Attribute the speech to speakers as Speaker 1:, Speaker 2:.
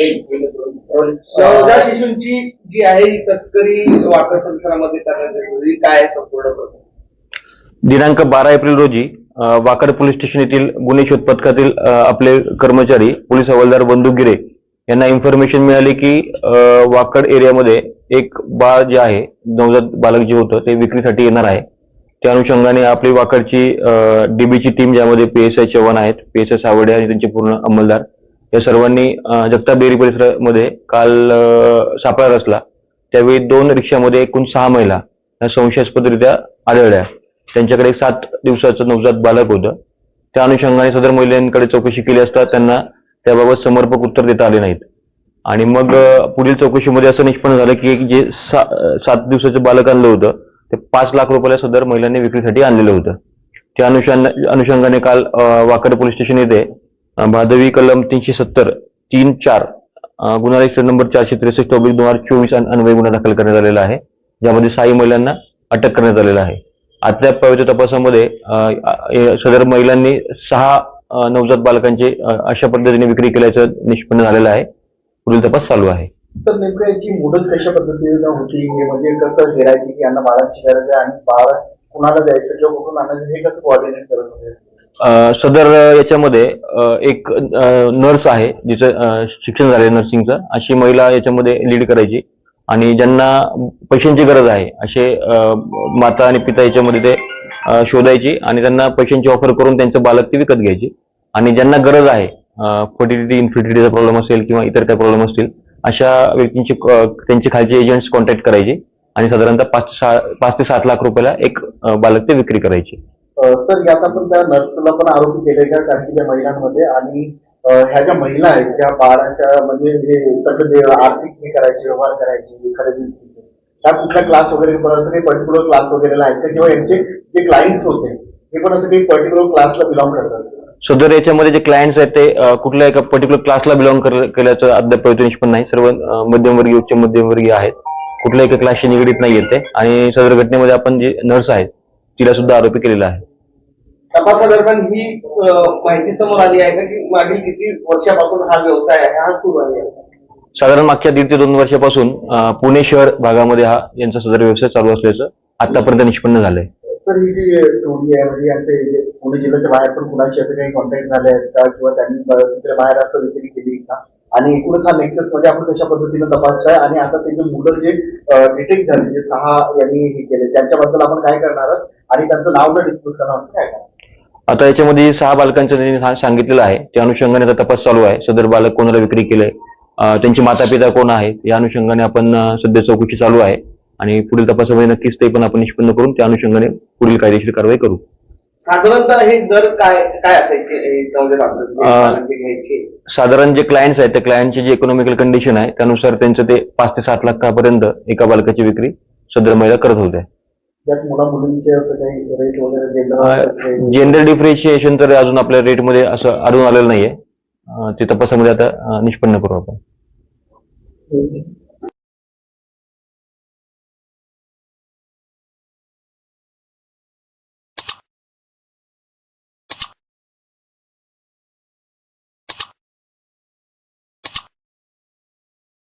Speaker 1: नवजात शिशूंची जी आहे ही तस्करी वाटर परिसरामध्ये करण्यात काय संपूर्ण
Speaker 2: दिनांक बारा एप्रिल रोजी वाकड पोलीस स्टेशन येथील गुन्हे शोध पथकातील आपले कर्मचारी पोलीस हवालदार बंधू गिरे यांना इन्फॉर्मेशन मिळाली की वाकड एरियामध्ये एक बाळ जे आहे नवजात बालक जे होतं ते विक्रीसाठी येणार आहे. त्या अनुषंगाने आपली वाकडची डीबीची टीम ज्यामध्ये पी एस आय चव्हाण आहेत पी एस आय सावडे आणि त्यांचे पूर्ण अंमलदार या सर्वांनी जगताप डेअरी परिसरामध्ये काल सापळा रचला. त्यावेळी दोन रिक्षामध्ये एकूण सहा महिला या संशयास्पदरित्या आढळल्या. त्यांच्याकडे एक सात दिवसाचं नवजात बालक होतं. त्या अनुषंगाने सदर महिलांकडे चौकशी केली असता त्यांना त्याबाबत समर्पक उत्तर देता आले नाहीत. आणि मग पुढील चौकशीमध्ये असं निष्पन्न झालं की एक जे सा, सात दिवसाचं बालक आणलं होतं ते पाच लाख रुपयाला सदर महिलांनी विक्रीसाठी आणलेलं होतं. त्या अनुषंग अनुषंगाने काल वाकड पोलीस स्टेशन येथे भादवी कलम तीनशे सत्तर तीन चार गुन्हा रजिस्टर नंबर चारशे त्रेसष्ट ऑब्लिक दोन हजार चोवीस अन्वय गुन्हा दाखल करण्यात आलेला आहे. ज्यामध्ये साई महिलांना अटक करण्यात आलेला आहे. अद्याप पवित्र तपासामध्ये सदर महिलांनी सहा नवजात बालकांचे अशा पद्धतीने विक्री केल्याचं निष्पन्न झालेलं आहे. पुढील तपास चालू आहे.
Speaker 3: तर नेमकं याची मुदत कशा पद्धतीने होती? म्हणजे कसं घेरायची की यांना बाळाची गरज आहे आणि बाळ कुणाला द्यायचं किंवा कुठून आणायचं हे कसं कोऑर्डिनेट करत होते?
Speaker 2: सदर याच्यामध्ये एक नर्स आहे जिचं शिक्षण झाले नर्सिंगचं अशी महिला याच्यामध्ये लीड करायची. आणि ज्यांना पैशांची गरज आहे असे माता आणि पिता याच्यामध्ये ते शोधायची आणि त्यांना पैशांची ऑफर करून त्यांचं बालक ते विकत घ्यायची. आणि ज्यांना गरज आहे फर्टिलिटी इन्फर्टिलिटीचा प्रॉब्लेम असेल किंवा इतर काय प्रॉब्लेम असतील अशा व्यक्तींची त्यांचे खालचे एजंट्स कॉन्टॅक्ट करायचे. आणि साधारणतः पाच सहा पाच ते सात लाख रुपयाला एक बालक ते विक्री करायचे.
Speaker 3: सर यात आपण त्या नर्सला पण आरोपी केले का कारण त्या महिलांमध्ये आणि ह्या ज्या महिला आहेत त्या बाळाच्या म्हणजे हे सगळं जे आर्थिक हे करायचे व्यवहार करायचे खरेदी त्या कुठल्या क्लास वगैरे पण असं काही पर्टिक्युलर क्लास वगैरे आहेत का किंवा यांचे जे क्लायंट्स होते हे पण असं काही पर्टिक्युलर क्लासला बिलॉंग करतात.
Speaker 2: सदर याच्यामध्ये जे क्लायंट्स आहेत ते कुठल्या एका पर्टिक्युलर क्लासला बिलॉंग केल्याचं अद्याप निष्पन्न नाही. सर्व मध्यमवर्गीय उच्च मध्यमवर्गीय आहेत. कुठल्या एका क्लासशी निगडीत नाही येते आणि सदर घटनेमध्ये आपण जे नर्स आहेत तिला सुद्धा आरोपी केलेला आहे.
Speaker 1: तपासादरम्यान ही माहिती समोर आली आहे का की मागील किती वर्षापासून हा व्यवसाय आहे हा सुरू आहे?
Speaker 2: साधारण मागच्या दीड ते दोन वर्षापासून पुणे शहर भागामध्ये हा यांचा सदर व्यवसाय चालू असल्याचं आतापर्यंत निष्पन्न झालंय.
Speaker 3: तर ही जी टोळी आहे म्हणजे यांचे पुणे जिल्ह्याच्या बाहेर पण कुणाशी असं काही कॉन्टॅक्ट झाले आहेत का? किंवा त्यांनी बाहेर असं विक्री केली का? आणि एकूणच हा नेक्सेस मध्ये आपण कशा पद्धतीने तपासताय आणि आता ते जे मुलं जे डिटेक्ट झाले जे सहा यांनी हे केले त्यांच्याबद्दल आपण काय करणार आणि त्यांचं नाव जर डिस्क्लोज करणार काय करणार?
Speaker 2: आता याच्यामध्ये सहा बालकांचं त्यांनी सांगितलेलं आहे. त्या अनुषंगाने आता तपास चालू आहे. सदर बालक कोणाला विक्री केलंय? त्यांचे माता पिता कोण आहेत? या अनुषंगाने आपण सध्या चौकशी चालू आहे. आणि पुढील तपासामध्ये नक्कीच ते पण आपण निष्पन्न करून त्या अनुषंगाने पुढील कायदेशीर कारवाई करू.
Speaker 1: साधारणतः हे दर काय काय असायचे
Speaker 2: साधारण जे क्लायंट्स आहेत त्या क्लायंटची जी इकॉनॉमिकल कंडिशन आहे त्यानुसार त्यांचं ते पाच ते सात लाखापर्यंत एका बालकाची विक्री सदर महिला करत होत्या.
Speaker 3: त्यात मुला मुलींचे असं काही रेट वगैरे जेंडर
Speaker 2: डिफरेन्शिएशन तर अजून आपल्या रेटमध्ये असं आढळून आलेलं नाहीये. ते तपासामध्ये आता निष्पन्न करू आपण.